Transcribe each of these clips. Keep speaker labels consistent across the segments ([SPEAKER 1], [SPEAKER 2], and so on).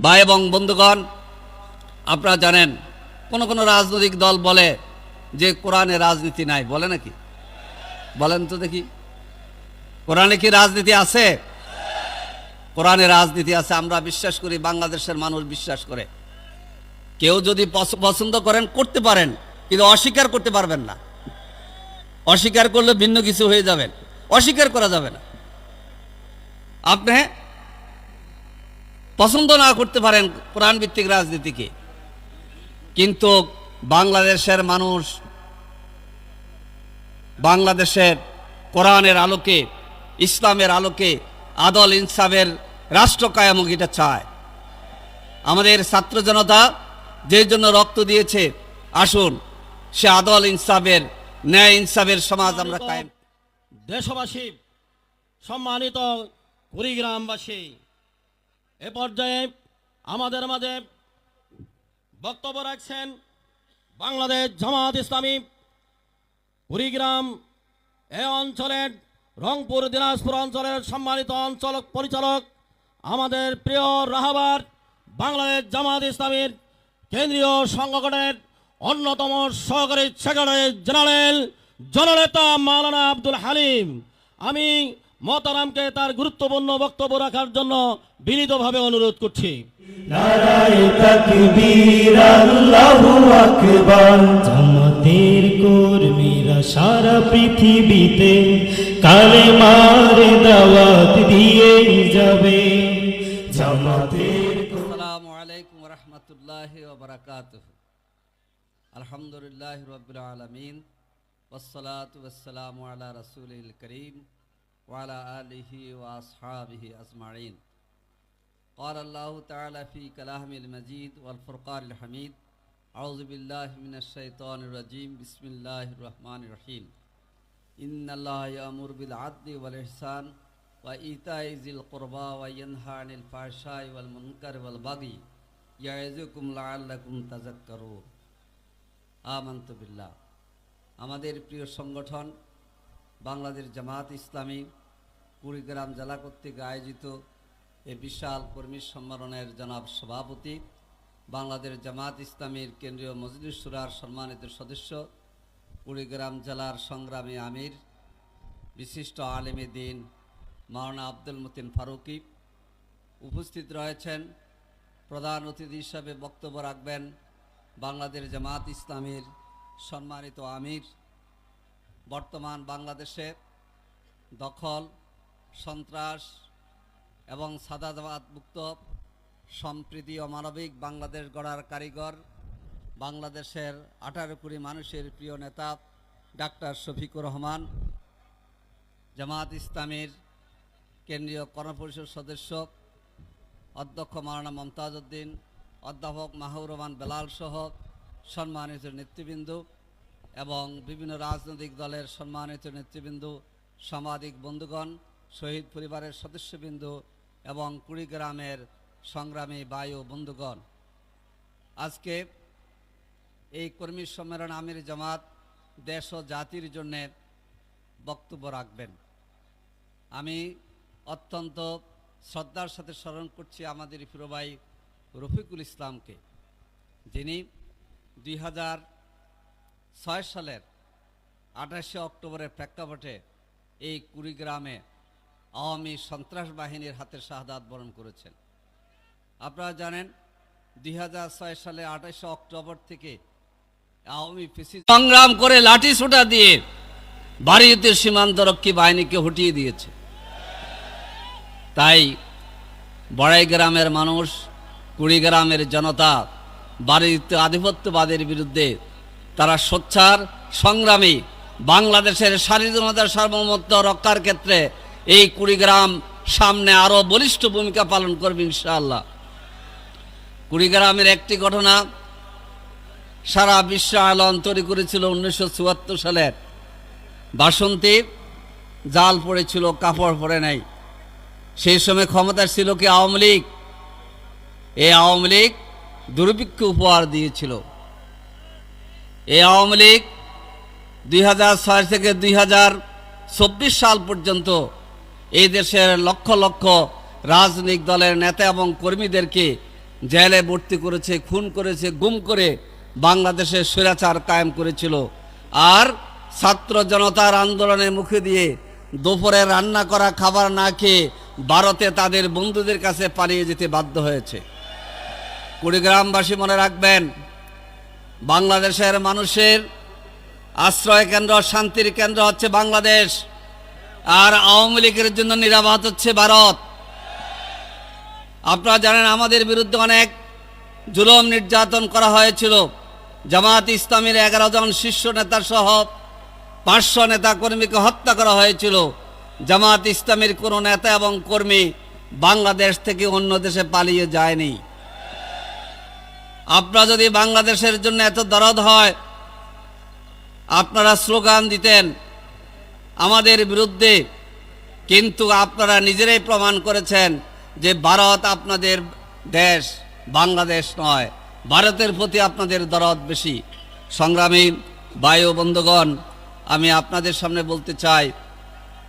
[SPEAKER 1] ভাই এবং বন্ধুগণ, আপনারা জানেন, কোন কোন রাজনৈতিক দল বলে যে কোরআনে রাজনীতি নাই। বলে নাকি? বলেন তো দেখি। কোরআনে কি রাজনীতি আছে? কোরআনে রাজনীতি আছে, আমরা বিশ্বাস করি, বাংলাদেশের মানুষ বিশ্বাস করে। কেউ যদি পছ- পছন্দ করেন, করতে পারেন, কিন্তু অস্বীকার করতে পারবেন না। অস্বীকার করলে ভিন্ন কিছু হয়ে যাবেন অস্বীকার করা যাবে না। আপনি পছন্দ না করতে পারেন কোরআন ভিত্তিক রাজনীতিকে। কিন্তু বাংলাদেশের মানুষ বাংলাদেশের কোরআনের আলোকে, ইসলামের আলোকে আদল ইনসাফের রাষ্ট্র কায়ামক এটা চায়। আমাদের ছাত্র জনতা যে জন্য রক্ত দিয়েছে, আসুন, সে আদল ইনসাফের, ন্যায় ইনসাফের সমাজ আমরা কায়েম
[SPEAKER 2] দেশবাসী, সম্মানিত কুড়িগ্রামবাসী এ পর্যায়ে আমাদের মাঝে বক্তব্য রাখছেন বাংলাদেশ জামাত ইসলামী, কুড়িগ্রাম এ অঞ্চলের রংপুর, দিনাজপুর অঞ্চলের সম্মানিত অঞ্চল পরিচালক, আমাদের প্রিয় রাহাবার বাংলাদেশ জামাত ইসলামীর কেন্দ্রীয় সংগঠনের অন্যতম সহকারী সেক্রেটারি জেনারেল জননেতা মাওলানা আব্দুল হালিম। আমি মতারামকে তার গুরুত্বপূর্ণ বক্তব্য রাখার জন্য বিনীতভাবে অনুরোধ করছি।
[SPEAKER 3] নারায় তাকবীর আল্লাহু আকবার। জামাতের কর্মীরা সারা পৃথিবীতে কালেমার দাওয়াত দিয়ে যাবে। জামাতের
[SPEAKER 1] আসসালামু আলাইকুম রহমতুল্লাহ বারাকাত আলহামদুলিল্লাহ রবিল আলমিন। ওসলাত ওসালাম রসুল করিম। ওয়ালা আলিহি ওয়াসহাবিহি আজমাইন قال الله تعالى في كلام المجيد والفرقان الحميد أعوذ بالله من الشيطان الرجيم بسم الله الرحمن الرحيم إن الله يأمر بالعدل والإحسان وإيتاء ذي القربى وينهى عن الفحشاء والمنكر والبغي يعظكم لعلكم تذكرون آمنت بالله আমাদের প্রিয় সংগঠন বাংলাদেশ জামাত ইসলামী কুড়িগ্রাম জেলা কর্তৃক আয়োজিত এ বিশাল কর্মী সম্মেলনের জনাব সভাপতি, বাংলাদেশ জামাত ইসলামীর কেন্দ্রীয় মজলিস সুরার সম্মানিত সদস্য, কুড়িগ্রাম জেলার সংগ্রামী আমির, বিশিষ্ট আলেমী দিন মাওলানা আব্দুল মতিন ফারুকি উপস্থিত রয়েছেন। প্রধান অতিথি হিসাবে বক্তব্য রাখবেন বাংলাদেশ জামাত ইসলামীর সম্মানিত আমির বর্তমান বাংলাদেশে দখল, সন্ত্রাস এবং সাদাবাদ মুক্ত সম্প্রীতি ও মানবিক বাংলাদেশ গড়ার কারিগর বাংলাদেশের আঠারো কোটি মানুষের প্রিয় নেতা ডাক্তার শফিকুর রহমান, জামাত ইসলামীর কেন্দ্রীয় কর্মপরিষদ সদস্য অধ্যক্ষ মারানা মমতাজ উদ্দিন অধ্যাপক মাহবুর রহমান বেলাল সহ সম্মানিত নেতৃবৃন্দ। এবং বিভিন্ন রাজনৈতিক দলের সম্মানিত নেতৃবৃন্দ সামাজিক বন্ধুগণ, শহীদ পরিবারের সদস্যবৃন্দ এবং কুড়িগ্রামের সংগ্রামী বায়ু বন্ধুগণ। আজকে এই কর্মী সম্মেলন আমির জামাত দেশ ও জাতির জন্যে বক্তব্য রাখবেন। আমি অত্যন্ত শ্রদ্ধার সাথে স্মরণ করছি আমাদের ভাই রফিকুল ইসলামকে, যিনি দুই হাজার ছয় সালের আঠাশে অক্টোবরের প্রেক্ষাপটে এই কুড়িগ্রামে আওয়ামী সন্ত্রাস বাহিনীর হাতে শাহাদাত বরণ করেছেন। আপনারা জানেন, দুই হাজার ছয় সালে আঠাশে অক্টোবর থেকে আওয়ামী পিসি সংগ্রাম করে লাঠি সোটা দিয়ে ভারতীয় সীমান্তরক্ষী বাহিনীকে হটিয়ে দিয়েছে। তাই বড়াই গ্রামের মানুষ, কুড়িগ্রামের জনতা ভারতীয় আধিপত্যবাদের বিরুদ্ধে তারা সোচ্চার, সংগ্রামী। বাংলাদেশের স্বাধীনতার সার্বভৌমত্ব রক্ষার ক্ষেত্রে এই কুড়িগ্রাম সামনে আরও বলিষ্ঠ ভূমিকা পালন করবে ইনশাআল্লাহ। কুড়িগ্রামের একটি ঘটনা সারা বিশ্ব আলোড়ন তৈরি করেছিল উনিশশো চুয়াত্তর সালের। বাসন্তী, জাল পড়েছিল, কাপড় পরে নাই। সেই সময় ক্ষমতা ছিল কি আওয়ামী লীগ? এই আওয়ামী লীগ দুর্ভিক্ষ উপহার দিয়েছিল। এই আওয়ামী লীগ দুই হাজার ছয় থেকে দুই হাজার চব্বিশ সাল পর্যন্ত এই দেশের লক্ষ লক্ষ রাজনৈতিক দলের নেতা এবং কর্মীদেরকে জেলে ভর্তি করেছে, খুন করেছে, গুম করে বাংলাদেশের স্বৈরাচার কায়েম করেছিল। আর ছাত্র জনতার আন্দোলনের মুখে দিয়ে দুপুরে রান্না করা খাবার না খেয়ে ভারতে তাদের বন্ধুদের কাছে পালিয়ে যেতে বাধ্য হয়েছে। কুড়িগ্রামবাসী মনে রাখবেন বাংলাদেশের মানুষের আশ্রয় কেন্দ্র শান্তির কেন্দ্র হচ্ছে বাংলাদেশ। আর আওয়ামী লীগের জন্য নিরাপদ হচ্ছে ভারত। আপনারা জানেন আমাদের বিরুদ্ধে অনেক জুলম নির্যাতন করা হয়েছিল। জামাত ইসলামের এগারো জন শীর্ষ নেতা সহ পাঁচশো নেতা কর্মীকে হত্যা করা হয়েছিল। জামাত ইসলামীর কোনো নেতা এবং কর্মী বাংলাদেশ থেকে অন্য দেশে পালিয়ে যায়নি। আপনারা যদি বাংলাদেশের জন্য এত দরদ হয়, আপনারা স্লোগান দিতেন, আমাদের বিরুদ্ধে, কিন্তু আপনারা নিজেরাই প্রমাণ করেছেন যে ভারত আপনাদের দেশ, বাংলাদেশ নয়। ভারতের প্রতি আপনাদের দরদ বেশি। সংগ্রামী বায়ু বন্ধুগণ, আমি আপনাদের সামনে বলতে চাই,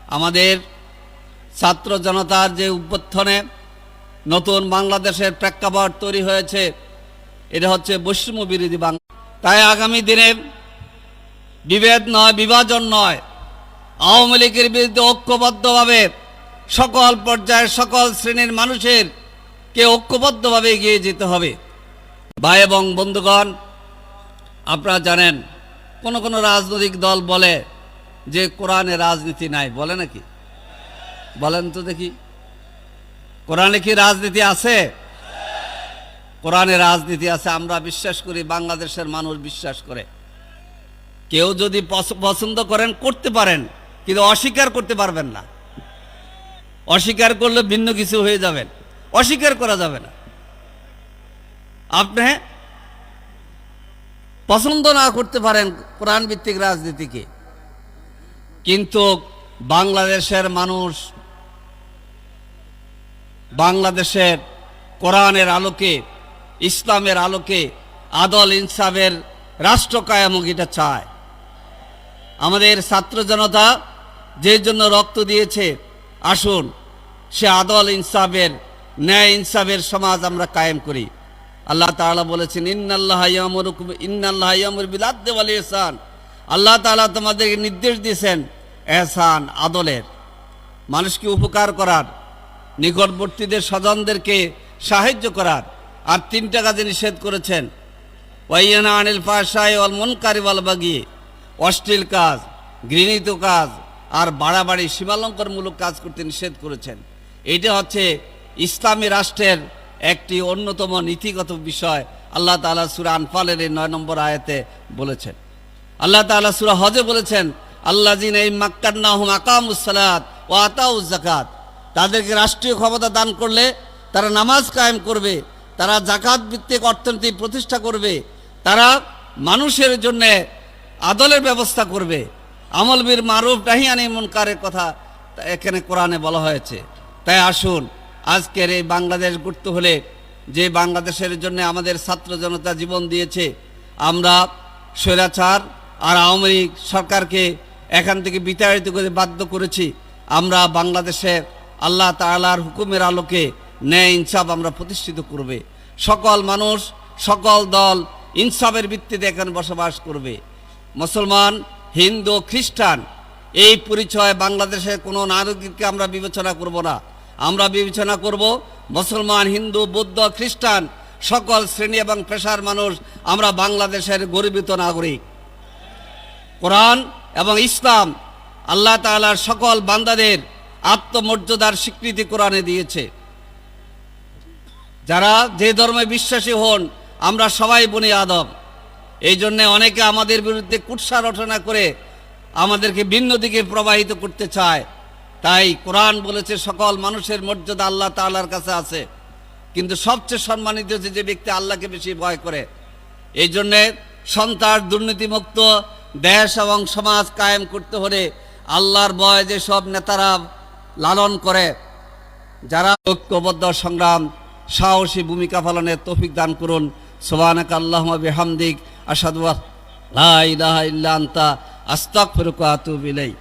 [SPEAKER 1] আমাদের ছাত্র জনতার যে উত্থানে নতুন বাংলাদেশের প্রেক্ষাপট তৈরি হয়েছে এটা হচ্ছে বৈষম্য বিরোধী বাংলা। তাই আগামী দিনে বিভেদ নয়, বিভাজন নয়। আওয়ামী লীগের বিরুদ্ধে ঐক্যবদ্ধভাবে সকল পর্যায়ের সকল শ্রেণির মানুষের কে ঐক্যবদ্ধভাবে এগিয়ে যেতে হবে। ভাই এবং বন্ধুগণ, আপনারা জানেন, কোন কোন রাজনৈতিক দল বলে যে কোরআনে রাজনীতি নাই। বলে নাকি? বলেন তো দেখি। কোরআনে কি রাজনীতি আছে? কোরআনে রাজনীতি আছে, আমরা বিশ্বাস করি বাংলাদেশের মানুষ বিশ্বাস করে। কেউ যদি পছ- পছন্দ করেন, করতে পারেন, কিন্তু অস্বীকার করতে পারবেন না। অস্বীকার করলে ভিন্ন কিছু হয়ে যাবেন অস্বীকার করা যাবে না। আপনি পছন্দ না করতে পারেন কোরআন ভিত্তিক রাজনীতিকে, কিন্তু বাংলাদেশের মানুষ বাংলাদেশের কোরআনের আলোকে ইসলামের আলোকে আদল ইনসাফের রাষ্ট্র কায়ামক এটা চায়। আমাদের ছাত্র জনতা যে জন্য রক্ত দিয়েছে, আসুন, সে আদল ইনসাফের, ন্যায় ইনসাফের সমাজ আমরা কায়েম করি। আল্লাহ তাআলা বলেছেন, ইন্নাল্লাহ ইন্নাল্লাহ ইয়ামুর বিল আদলি ওয়াল ইহসান। আল্লাহ তাআলা তোমাদেরকে নির্দেশ দিয়েছেন, এহসান আদলের। মানুষকে উপকার করার, নিকটবর্তীদের স্বজনদেরকে সাহায্য করার। আর তিনটা কাজে নিষেধ করেছেন। ওয়াইয়ানা আনিল ফাশাই ওয়াল মুনকারি ওয়াল বাগি, অশ্লীল কাজ, ঘৃণিত কাজ, আর বাড়াবাড়ি সীমালঙ্করমূলক কাজ করতে নিষেধ করেছেন। এটা হচ্ছে ইসলামী রাষ্ট্রের একটি অন্যতম নীতিগত বিষয়। আল্লাহ তাআলা সূরা আনফালের এই নয় নম্বর আয়াতে বলেছেন। আল্লাহ তাআলা সূরা হজে বলেছেন আল্লাহ জিন এই মাক্কান্নাহুম আকামুসসালাত ও আতাউজ জাকাত তাদেরকে রাষ্ট্রীয় ক্ষমতা দান করলে তারা নামাজ কায়েম করবে। তারা জাকাত ভিত্তিক অর্থনীতি প্রতিষ্ঠা করবে, তারা মানুষের জন্য আদলের ব্যবস্থা করবে। আমল বীর মারুফ টাহিয়ানি মুনকারের কথা এখানে কোরআনে বলা হয়েছে। তাই আসুন, আজকের এই বাংলাদেশ গড়তে হলে যে বাংলাদেশের জন্য আমাদের ছাত্র জনতা জীবন দিয়েছে, আমরা স্বৈরাচার আর আওয়ামী লীগ সরকারকে এখান থেকে বিতাড়িত করে বাধ্য করেছি। আমরা বাংলাদেশের আল্লাহ তাআলার হুকুমের আলোকে ন্যায় ইনসাফ আমরা প্রতিষ্ঠিত করবে। সকল মানুষ, সকল দল ইনসাফের ভিত্তিতে এখানে বসবাস করবে। মুসলমান, হিন্দু, খ্রিস্টান, এই পরিচয় বাংলাদেশের কোনো নাগরিককে আমরা বিবেচনা করব না। আমরা বিবেচনা করব মুসলমান, হিন্দু, বৌদ্ধ, খ্রিস্টান, সকল শ্রেণি এবং পেশার মানুষ আমরা বাংলাদেশের গর্বিত নাগরিক। কোরআন এবং ইসলাম আল্লাহ তাআলার সকল বান্দাদের আত্মমর্যাদার স্বীকৃতি কোরআনে দিয়েছে। যারা যে ধর্মে বিশ্বাসী হন, আমরা সবাই বনি আদম। এই জন্যে অনেকে আমাদের বিরুদ্ধে কুৎসা রচনা করে আমাদেরকে ভিন্ন দিকে প্রবাহিত করতে চায়। তাই কোরআন বলেছে, সকল মানুষের মর্যাদা আল্লাহ তাআলার কাছে আছে। কিন্তু সবচেয়ে সম্মানিত হচ্ছে যে ব্যক্তি আল্লাহকে বেশি ভয় করে, এই জন্যে সন্ত্রাস দুর্নীতিমুক্ত, দেশ এবং সমাজ কায়েম করতে হলে আল্লাহর ভয় যে সব নেতারা লালন করে। যারা ঐক্যবদ্ধ সংগ্রাম সাহসী ভূমিকা পালনের তৌফিক দান করুন। সোবানাক আল্লাহ বেহামদিক আসাদুয়া লা ইলাহা ইল্লা ওয়া আতুবু ইলাইক।